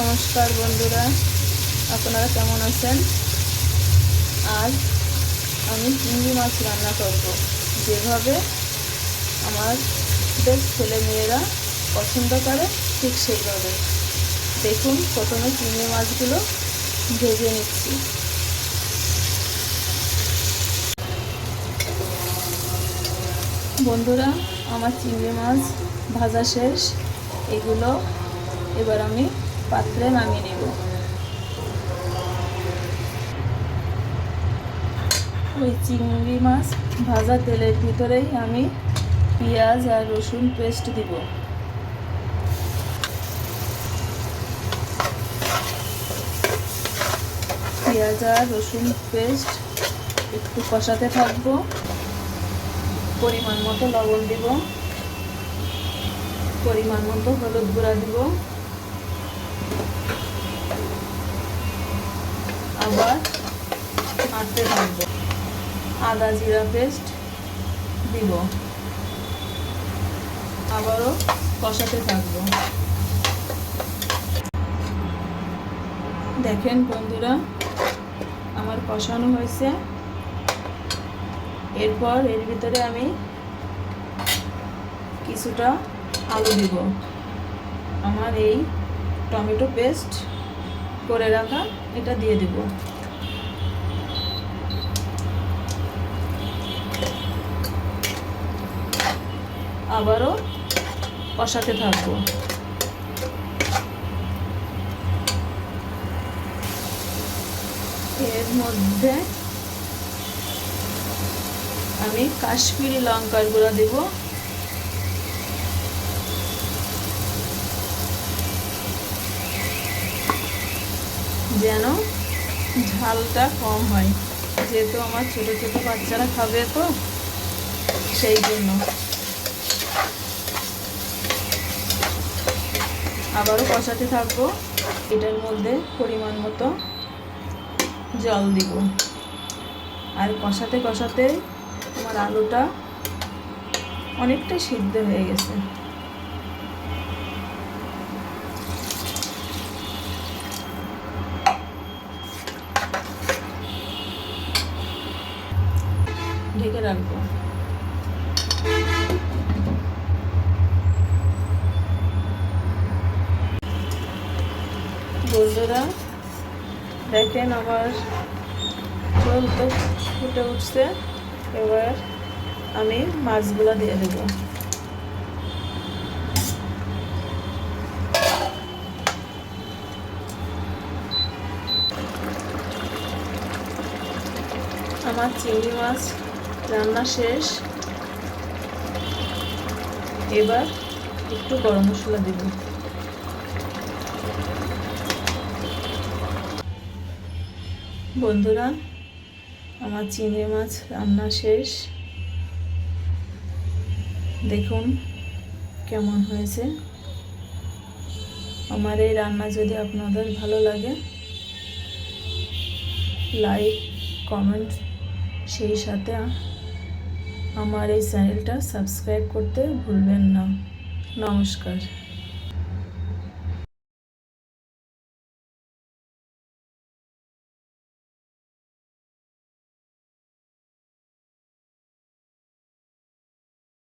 নমস্কার বন্ধুরা, আপনারা কেমন আছেন? আজ আমি চিংড়ি মাছ রান্না করব। যেভাবে আমার ছেলে মেয়েরা পছন্দ করে, ঠিক সেইভাবে। দেখুন, প্রথমে চিংড়ি মাছগুলো ভেজে নিচ্ছি। বন্ধুরা, আমার চিংড়ি মাছ ভাজা শেষ। এগুলো এবার আমি পাত্রে নামিয়ে নেব। ওই চিংড়ি মাছ ভাজা তেলের ভিতরেই আমি পেঁয়াজ আর রসুন পেস্ট দিব। পেঁয়াজ আর রসুন পেস্ট একটু কষাতে থাকব। পরিমাণ মতো লবণ দিব। পরিমাণ মতো হলুদ গুঁড়া দিব। আবার নাড়তে থাকব আদা জিরা পেস্ট দিব। আবারও কষাতে থাকব। দেখেন বন্ধুরা, আমার কষানো হয়েছে। এরপর এর ভিতরে আমি কিছুটা আলু দিব। আমার এই টমেটো পেস্ট করে রাখা, এটা দিয়ে দিব। আবারও কষাতে থাকব। এর মধ্যে আমি কাশ্মীরি লঙ্কার গুঁড়া দেব। যেন ঝালটা কম হয়। যেহেতু আমার ছোট ছোট বাচ্চারা খাবে তো, সেই জন্য। আবারও কষাতে থাকব। এটার মধ্যে পরিমাণ মতো জল দিব। আর কষাতে কষাতে আমার আলুটা অনেকটা সিদ্ধ হয়ে গেছে। ঢেকে রাখব। বন্ধুরা, দেখেন আমার ঝোল তো ফুটে উঠছে। এবার আমি মাছগুলো দিয়ে দেব। আমার চিংড়ি মাছ রান্না শেষ। এবার একটু গরম মশলা দেব। বন্ধুরা, আমার চিংড়ি মাছ রান্না শেষ। দেখুন কেমন হয়েছে। আমার এই রান্না যদি আপনাদের ভালো লাগে, লাইক, কমেন্ট, সেই সাথে আমার এই চ্যানেলটা সাবস্ক্রাইব করতে ভুলবেন না। নমস্কার।